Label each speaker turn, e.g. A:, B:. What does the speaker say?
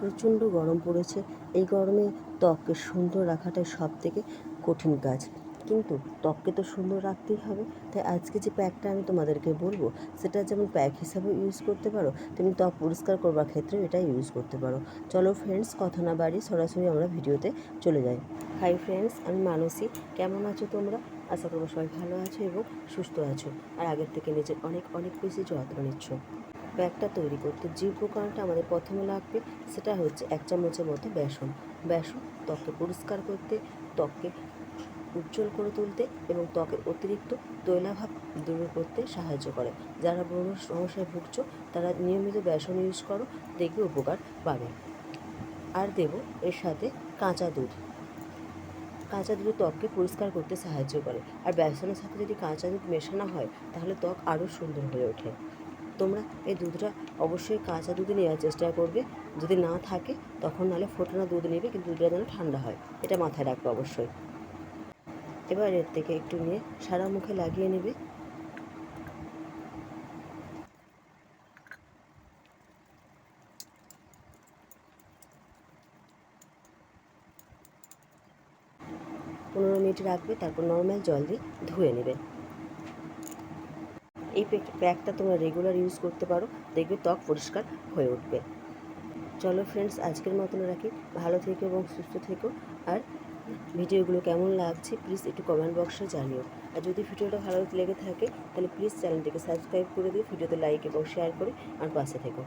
A: প্রচণ্ড গরম পড়েছে। এই গরমে ত্বককে সুন্দর রাখাটাই সব থেকে কঠিন কাজ। কিন্তু ত্বককে তো সুন্দর রাখতেই হবে। তাই আজকে যে প্যাকটা আমি তোমাদেরকে বলব, সেটা যেমন প্যাক হিসাবে ইউজ করতে পারো, তেমনি ত্বক পরিষ্কার করবার ক্ষেত্রে এটা ইউজ করতে পারো। চলো ফ্রেন্ডস কথা না বাড়ি সরাসরি আমরা ভিডিওতে চলে যাই। হাই ফ্রেন্ডস আমি মানসী। কেমন আছো তোমরা? আশা করব সবাই ভালো আছো এবং সুস্থ আছো। আর আগের থেকে নিজের অনেক অনেক বেশি যত্ন নিচ্ছ। ব্যাগটা তৈরি করতে যে উপকরণটা আমাদের প্রথমে লাগবে, সেটা হচ্ছে এক চামচের মতো বেসন। বেসন ত্বককে পরিষ্কার করতে, ত্বককে উজ্জ্বল করে তুলতে এবং ত্বকের অতিরিক্ত তৈলাভাব দূর করতে সাহায্য করে। যারা ব্রণ সমস্যায় ভুগছ, তারা নিয়মিত বেসন ইউজ করো, দেখবে উপকার পাবে। আর দেব এর সাথে কাঁচা দুধ। কাঁচা দুধ ত্বককে পরিষ্কার করতে সাহায্য করে। আর বেসনের সাথে যদি কাঁচা দুধ মেশানো হয়, তাহলে ত্বক আরও সুন্দর হয়ে ওঠে। তোমরা এই দুধটা অবশ্যই কাঁচা দুধে নেওয়ার চেষ্টা করবে। যদি না থাকে, তখন নাহলে ফোটানো দুধ নেবে, কিন্তু দুধটা যেন ঠান্ডা হয়। এটা মাথায় রাখবে অবশ্যই। এবার এর থেকে একটু নিয়ে সারা মুখে লাগিয়ে নেবে। পনেরো মিনিট রাখবে, তারপর নর্মাল জল দিয়ে ধুয়ে নেবে। এই প্যাক- প্যাকটা তোমরা রেগুলার ইউজ করতে পারো, দেখবে ত্বক পরিষ্কার হয়ে উঠবে। চলো ফ্রেন্ডস আজকের মতন রাখি। ভালো থেকো এবং সুস্থ থেকো। আর ভিডিওগুলো কেমন লাগছে প্লিজ একটু কমেন্ট বক্সে জানিও। আর যদি ভিডিওটা ভালো লেগে থাকে, তাহলে প্লিজ চ্যানেলটিকে সাবস্ক্রাইব করে দিও, ভিডিওতে লাইক এবং শেয়ার করে আমার পাশে থেকো।